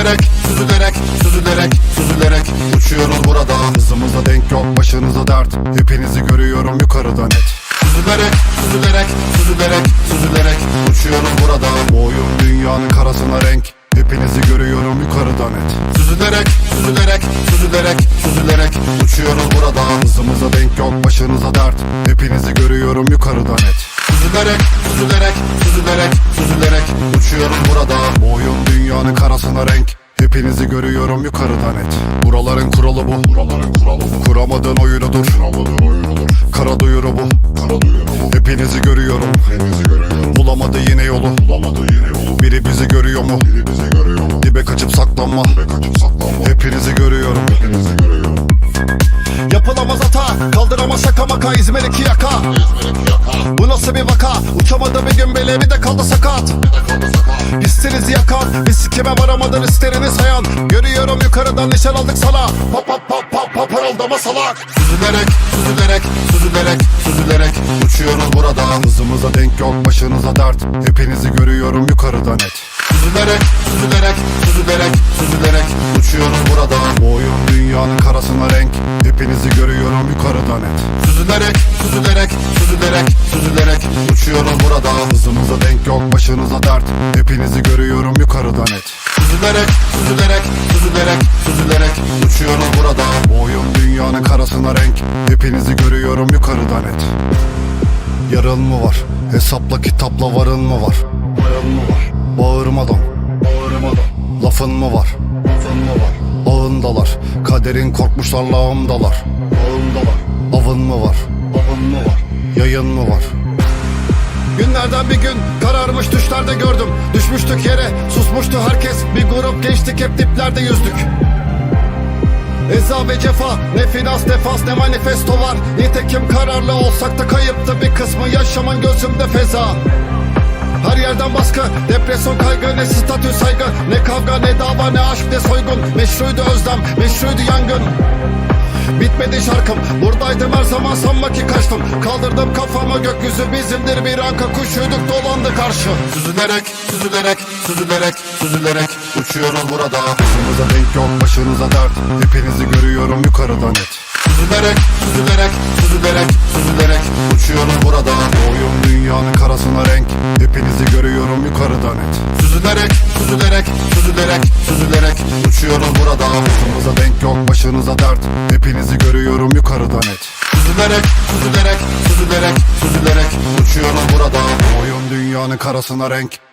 Süzülerek, süzülerek, süzülerek, süzülerek Uçuyoruz burada. Hızımıza denk yok başınıza dert. Hepinizi görüyorum yukarıda net. Süzülerek, süzülerek, süzülerek, süzülerek Uçuyoruz burada. Bu oyun dünyanın karasına renk. Hepinizi görüyorum yukarıda net. Süzülerek, süzülerek, süzülerek, süzülerek Uçuyoruz burada. Hızımıza denk yok başınıza dert. Hepinizi görüyorum yukarıda net. Süzülerek, süzülerek, süzülerek, süzülerek Uçuyoruz burada. Bu oyun dünyanın karasına renk. Hepinizi görüyorum yukarıda net Buraların kuralı bu. Buraların kuralı bu. Kuramadığın oyunudur Kuramadığın oyunudur Kara duyuru bu. Kara duyuru bu. Hepinizi görüyorum. Hepinizi görüyorum. Bulamadı yine yolu. Bulamadı yine yolu. Biri bizi görüyor mu? Biri bizi görüyor mu? Dibe kaçıp saklanma. Dibe kaçıp saklanma. Hepinizi görüyorum. Hepinizi görüyorum Kaldıramaz şaka maka İzmir iki yaka. Bu nasıl bir vaka? Uçamadı bir gün bile bir de kaldı sakat. Hissinizi yakan Bir sikime varamadan isterini sayan. Görüyorum yukarıdan nişan aldık sana. Pap pap pap pap pap parıldama salak. Süzülerek, süzülerek, süzülerek, süzülerek Uçuyoruz burada Hızımıza denk yok başınıza dert. Hepinizi görüyorum yukarıda net. Süzülerek, süzülerek, süzülerek, süzülerek Uçuyoruz burada Bu oyun dünyanın karasına renk Hepinizi görüyorum yukarıda net Süzülerek, süzülerek, süzülerek, süzülerek Uçuyoruz burada Hızımıza denk yok başınıza dert Hepinizi görüyorum yukarıda net Süzülerek, süzülerek, süzülerek, süzülerek Uçuyoruz burada Bu oyun dünyanın karasına renk Hepinizi görüyorum yukarıda net Yarın mı var? Hesapla kitapla varın mı var? Varın mı var? Bağırmadan Bağırmadan? Lafın mı var? Ağındalar Kaderin korkmuşlar lağımdalar Ağındalar Avın mı var? Avın mı var? Yayın mı var? Günlerden bir gün kararmış düşlerde gördüm. Düşmüştük yere susmuştu herkes. Bir grup gençtik hep diplerde yüzdük. Eza ve cefa Ne finans defans ne manifesto var. Nitekim kararlı olsak da kayıptı bir kısmı. Yaşamın gözümde feza her yerden baskı, depresyon kaygı, ne statü saygı Ne kavga, ne dava, ne aşk, ne soygun. Meşruydu özlem, meşruydu yangın. Bitmedi şarkım Buradaydım her zaman sanma ki kaçtım. Kaldırdım kafamı gökyüzü bizimdir Bir anka kuşuyduk dolandı karşı. Süzülerek, süzülerek, süzülerek, süzülerek Uçuyoruz burada. Hızımıza denk yok başınıza dert. Hepinizi görüyorum yukarıda net. Süzülerek, süzülerek, süzülerek, süzülerek Uçuyoruz burada. Bu oyun dünyanın karasına renk Hepinizi görüyorum yukarıda net Süzülerek, süzülerek, süzülerek, süzülerek Uçuyoruz burada Hızımıza denk yok başınıza dert. Hepinizi görüyorum yukarıda net Süzülerek, süzülerek, süzülerek, süzülerek Uçuyoruz burada Bu oyun dünyanın karasına renk